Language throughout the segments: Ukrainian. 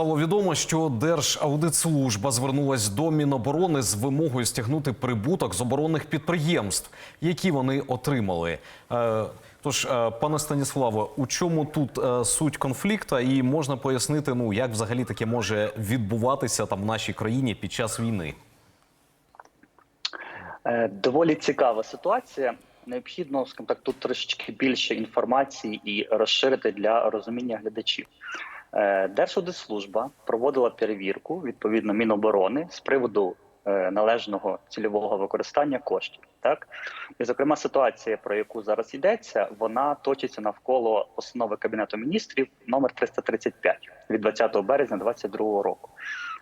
Стало відомо, що Держаудитслужба звернулась до Міноборони з вимогою стягнути прибуток з оборонних підприємств, які вони отримали. Е, Тож, е, пане Станіславе, у чому тут е, суть конфлікту, і можна пояснити, ну як взагалі таке може відбуватися там в нашій країні під час війни? Доволі цікава ситуація. Необхідно, скажімо так, тут трошечки більше інформації і розширити для розуміння глядачів. Е, Держаудитслужба проводила перевірку відповідно Міноборони з приводу е, належного цільового використання коштів. Так і зокрема, ситуація, про яку зараз йдеться, вона точиться навколо постанови кабінету міністрів номер 335 від 20 березня 2022 року.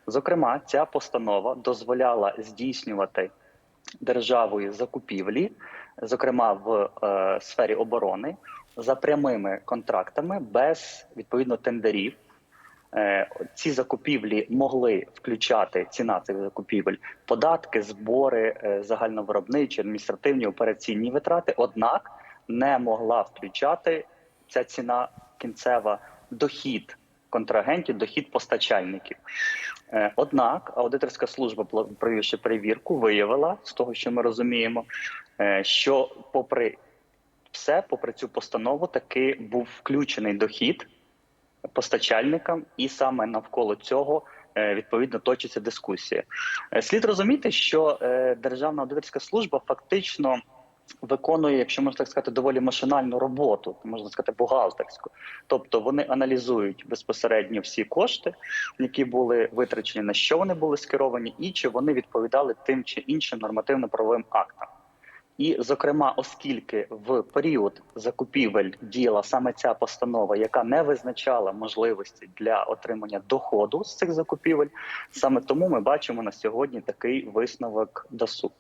Зокрема, ця постанова дозволяла здійснювати державою закупівлі, зокрема в е, сфері оборони, за прямими контрактами без відповідно тендерів. Е, ці закупівлі могли включати ціна цих закупівель, податки, збори, е, загальновиробничі, адміністративні операційні витрати. Однак не могла включати ця ціна кінцева дохід контрагентів, дохід постачальників. Е, Однак аудиторська служба, провівши перевірку, виявила з того, що ми розуміємо, що попри все, попри цю постанову, таки був включений дохід постачальникам, і саме навколо цього е, відповідно точиться дискусія. Е, Слід розуміти, що е, Державна аудиторська служба фактично виконує, якщо можна так сказати, доволі машинальну роботу, можна сказати, бухгалтерську. Тобто вони аналізують безпосередньо всі кошти, які були витрачені, на що вони були скеровані, і чи вони відповідали тим чи іншим нормативно-правовим актам. І, зокрема, оскільки в період закупівель діяла саме ця постанова, яка не визначала можливості для отримання доходу з цих закупівель, саме тому ми бачимо на сьогодні такий висновок ДАСУ.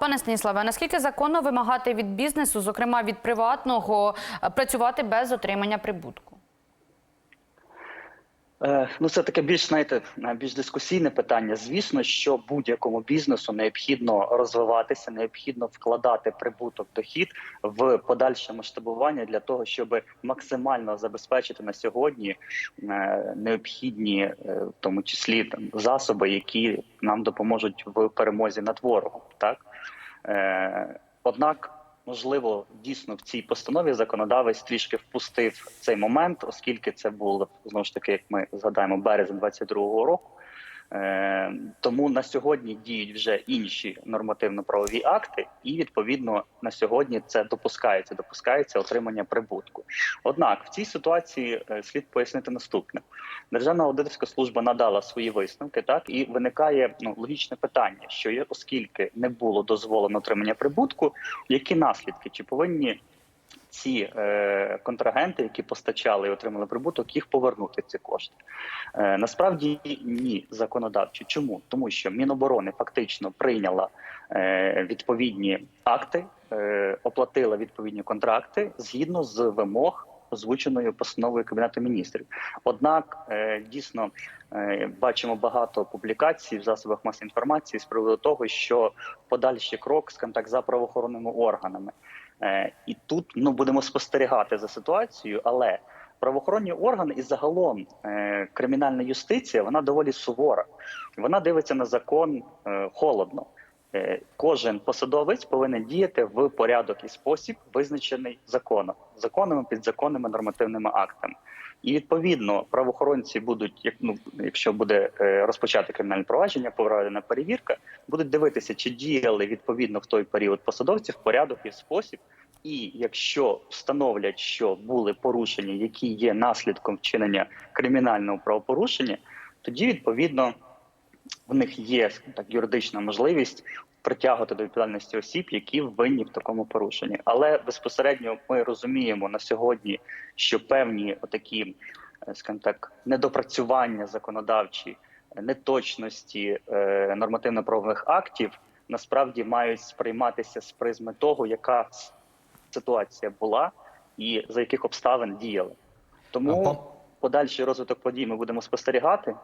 Пане Станіславе, наскільки законно вимагати від бізнесу, зокрема від приватного, працювати без отримання прибутку? Е, Ну, це таке більш знаєте, е, більш дискусійне питання. Звісно, що будь-якому бізнесу необхідно розвиватися, необхідно вкладати прибуток дохід в подальше масштабування для того, щоб максимально забезпечити на сьогодні е, необхідні, в тому числі там засоби, які нам допоможуть в перемозі над ворогом. Так однак. Можливо, дійсно в цій постанові законодавець трішки впустив цей момент, оскільки це було знову ж таки, як ми згадаємо, березень 22-го року. Е, тому на сьогодні діють вже інші нормативно-правові акти, і відповідно на сьогодні це допускається, допускається отримання прибутку. Однак в цій ситуації е, слід пояснити наступне: Державна аудиторська служба надала свої висновки, так і виникає ну логічне питання, що оскільки не було дозволено отримання прибутку, які наслідки чи повинні ці е, контрагенти, які постачали і отримали прибуток, їх повернути ці кошти. Е, насправді ні, законодавчо. Чому? Тому що Міноборони фактично прийняла е, відповідні акти, е, оплатила відповідні контракти згідно з вимог. Озвученою постановою кабінету міністрів, однак е, дійсно е, бачимо багато публікацій в засобах масової інформації з приводу того, що подальший крок, скажімо так, за правоохоронними органами. Е, І тут ну будемо спостерігати за ситуацією, але правоохоронні органи і загалом е, кримінальна юстиція вона доволі сувора. Вона дивиться на закон е, холодно. Е, Кожен посадовець повинен діяти в порядок і спосіб, визначений законом, законами, підзаконними нормативними актами. І відповідно правоохоронці будуть, як ну якщо буде е, розпочати кримінальне провадження, проведена перевірка, будуть дивитися, чи діяли відповідно в той період посадовці в порядок і спосіб. І якщо встановлять, що були порушення, які є наслідком вчинення кримінального правопорушення, тоді відповідно в них є так юридична можливість притягувати до відповідальності осіб, які винні в такому порушенні. Але безпосередньо ми розуміємо на сьогодні, що певні отакі, е, скажімо так, недопрацювання законодавчі, е, неточності е, нормативно-правових актів насправді мають сприйматися з призми того, яка ситуація була і за яких обставин діяли. Тому подальший розвиток подій ми будемо спостерігати.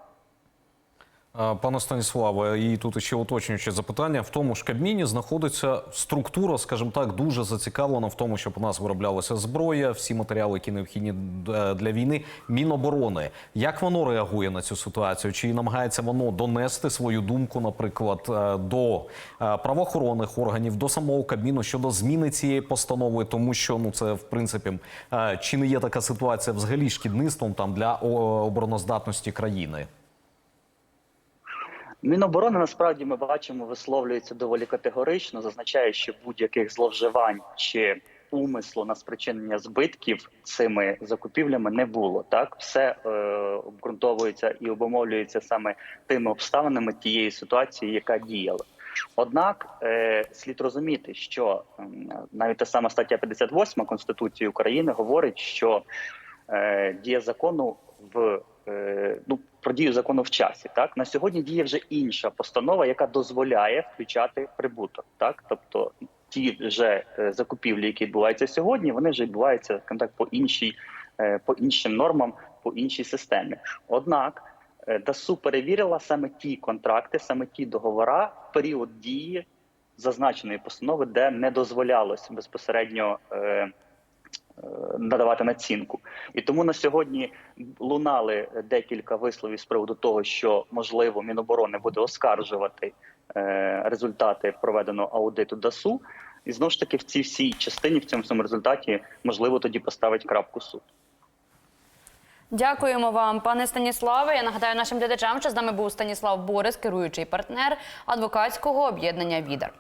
Пане Станіславе, і тут ще уточнююче запитання. В тому ж Кабміні знаходиться структура, скажімо так, дуже зацікавлена в тому, щоб у нас вироблялася зброя, всі матеріали, які необхідні е, для війни. Міноборони. Як воно реагує на цю ситуацію? Чи намагається воно донести свою думку, наприклад, е, до е, правоохоронних органів, до самого Кабміну щодо зміни цієї постанови, тому що ну це в принципі чи не є така ситуація взагалі шкідництвом там для обороноздатності країни? Міноборони насправді ми бачимо висловлюється доволі категорично, зазначає, що будь-яких зловживань чи умислу на спричинення збитків цими закупівлями не було. Так все е, обґрунтовується і обумовлюється саме тими обставинами тієї ситуації, яка діяла. Однак е, слід розуміти, що м, навіть та сама стаття 58 Конституції України говорить, що е, дія закону в е, ну про дію закону в часі. Так на сьогодні діє вже інша постанова, яка дозволяє включати прибуток. Так, тобто ті вже е, закупівлі, які відбуваються сьогодні, вони вже відбуваються так по іншій, е, по іншим нормам, по іншій системі. Однак е, ДАСУ перевірила саме ті контракти, саме ті договора в період дії зазначеної постанови, де не дозволялось безпосередньо. Надавати націнку. І тому на сьогодні лунали декілька висловів з приводу того, що можливо Міноборони буде оскаржувати е, результати проведеного аудиту ДАСУ. І знову ж таки в цій всій частині, в цьому всьому результаті, можливо, тоді поставить крапку суд. Дякуємо вам, пане Станіславе. Я нагадаю нашим глядачам, що з нами був Станіслав Борис, керуючий партнер адвокатського об'єднання Відер.